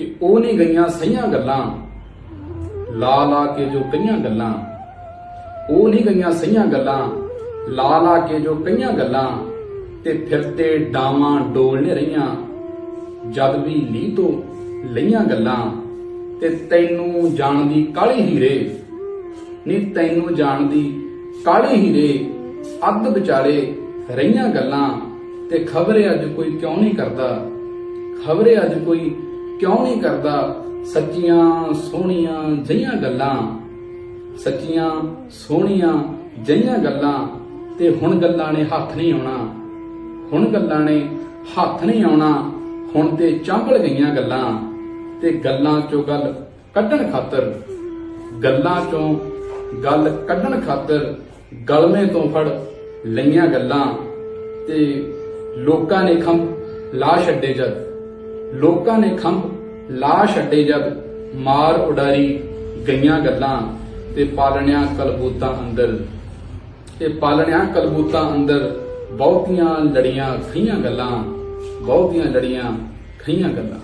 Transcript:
ਕਿ ਉਹ ਨਹੀਂ ਗਈਆਂ ਸਹੀਆਂ ਗੱਲਾਂ। ਲਾ ਲਾ ਕੇ ਜੋ ਕਈਆਂ ਗੱਲਾਂ। ਉਹ ਨਹੀਂ ਗਈਆਂ ਸਹੀਆਂ ਗੱਲਾਂ। ਲਾ ਲਾ ਕੇ ਜੋ ਕਈਆਂ ਗੱਲਾਂ। ਤੇ ਫਿਰਤੇ ਡਾਵਾਂ ਡੋਲਨੇ ਰਹੀਆਂ। ਜਦ ਵੀ ਲੀ ਤੋਂ ਲਈਆਂ ਗੱਲਾਂ। ਤੇ ਤੈਨੂੰ ਜਾਣ ਦੀ ਕਾਲੀ ਹੀਰੇ। ਨਹੀਂ ਤੈਨੂੰ ਜਾਣ ਦੀ ਕਾਲੀ ਹੀਰੇ। ਅੱਧ ਵਿਚਾਲੇ ਰਹੀਆਂ ਗੱਲਾਂ। ਤੇ ਖਬਰੇ ਅੱਜ ਕੋਈ ਕਿਉਂ ਨਹੀਂ ਕਰਦਾ? ਖਬਰੇ ਅੱਜ ਕੋਈ ਕਿਉਂ ਨਹੀਂ ਕਰਦਾ? ਸੱਚੀਆਂ ਸੋਹਣੀਆਂ ਜਈਆਂ ਗੱਲਾਂ। ਸੱਚੀਆਂ ਸੋਹਣੀਆਂ ਜਈਆਂ ਗੱਲਾਂ ਤੇ ਹੁਣ ਗੱਲਾਂ ਨੇ ਹੱਥ ਨਹੀਂ ਆਉਣਾ। ਹੁਣ ਗੱਲਾਂ ਨੇ ਹੱਥ ਨਹੀਂ ਆਉਣਾ। ਹੁਣ ਤੇ ਚਾਂਬਲ ਗਈਆਂ ਗੱਲਾਂ। ਤੇ ਗੱਲਾਂ ਚੋਂ ਗੱਲ ਕੱਢਣ ਖਾਤਰ, ਗੱਲਾਂ ਚੋਂ ਗੱਲ ਕੱਢਣ ਖਾਤਰ ਗਲਮੇ ਤੋਂ ਫੜ ਲਈਆਂ ਗੱਲਾਂ। ਤੇ ਲੋਕਾਂ ਨੇ ਖੰਭ ਲਾ ਛੱਡੇ ਜਦ। ਲੋਕਾਂ ਨੇ ਖੰਭ ਲਾ ਛੱਡੇ ਜਦ ਮਾਰ ਉਡਾਰੀ ਗਈਆਂ ਗੱਲਾਂ ਤੇ ਪਾਲਣਿਆ ਕਲਬੂਤਾਂ ਅੰਦਰ। ਤੇ ਪਾਲਣਿਆਂ ਕਲਬੂਤਾਂ ਅੰਦਰ ਬਹੁਤੀਆਂ ਲੜੀਆਂ ਖਈਆਂ ਗੱਲਾਂ, ਬਹੁਤੀਆਂ ਲੜੀਆਂ ਖਈਆਂ ਗੱਲਾਂ।